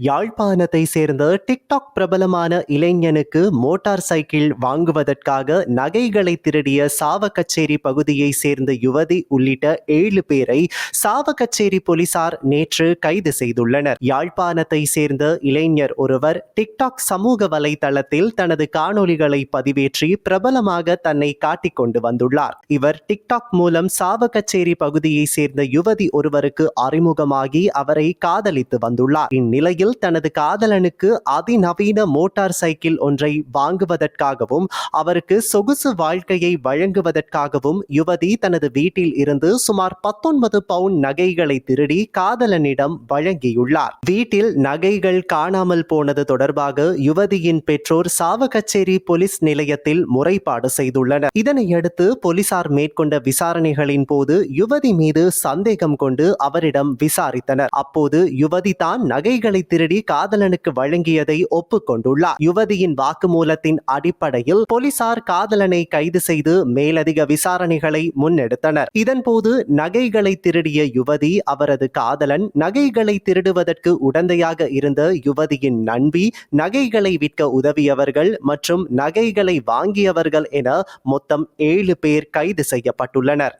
யாழ்ப்பாணத்தை சேர்ந்த டிக்டாக் பிரபலமான இளைஞனுக்கு மோட்டார் சைக்கிள் வாங்குவதற்காக நகைகளை திருடிய சாவக்கச்சேரி பகுதியை சேர்ந்த யுவதி உள்ளிட்ட ஏழு பேரை சாவக்கச்சேரி போலீசார் நேற்று கைது செய்துள்ளனர். யாழ்ப்பாணத்தை சேர்ந்த இளைஞர் ஒருவர் டிக்டாக் சமூக வலைதளத்தில் தனது காணொலிகளை பதிவேற்றி பிரபலமாக தன்னை காட்டிக் கொண்டு வந்துள்ளார். இவர் டிக்டாக் மூலம் சாவக்கச்சேரி பகுதியை சேர்ந்த யுவதி ஒருவருக்கு அறிமுகமாகி அவரை காதலித்து வந்துள்ளார். இந்நிலையில் தனது காதலனுக்கு அதிநவீன மோட்டார் சைக்கிள் ஒன்றை வாங்குவதற்காகவும் அவருக்கு சொகுசு வாழ்க்கையை வழங்குவதற்காகவும் யுவதி தனது வீட்டில் இருந்து சுமார் பத்தொன்பது பவுண்ட் நகைகளை திருடி காதலனிடம் வழங்கியுள்ளார். வீட்டில் நகைகள் காணாமல் போனது தொடர்பாக யுவதியின் பெற்றோர் சாவகச்சேரி போலீஸ் நிலையத்தில் முறைப்பாடு செய்துள்ளனர். இதனையடுத்து போலீசார் மேற்கொண்ட விசாரணைகளின் போது யுவதி மீது சந்தேகம் கொண்டு அவரிடம் விசாரித்தனர். அப்போது யுவதி தான் நகைகளை திருடி காதலனுக்கு வழங்கியதை ஒப்புக்கொண்டுள்ளார். யுவதியின் வாக்குமூலத்தின் அடிப்படையில் போலீசார் காதலனை கைது செய்து மேலதிக விசாரணைகளை முன்னெடுத்தனர். இதன்போது நகைகளை திருடிய யுவதி அவரது காதலன் நகைகளை திருடுவதற்கு உடந்தையாக இருந்த யுவதியின் நண்பி நகைகளை விற்க உதவியவர்கள் மற்றும் நகைகளை வாங்கியவர்கள் என மொத்தம் ஏழு பேர் கைது செய்யப்பட்டுள்ளனர்.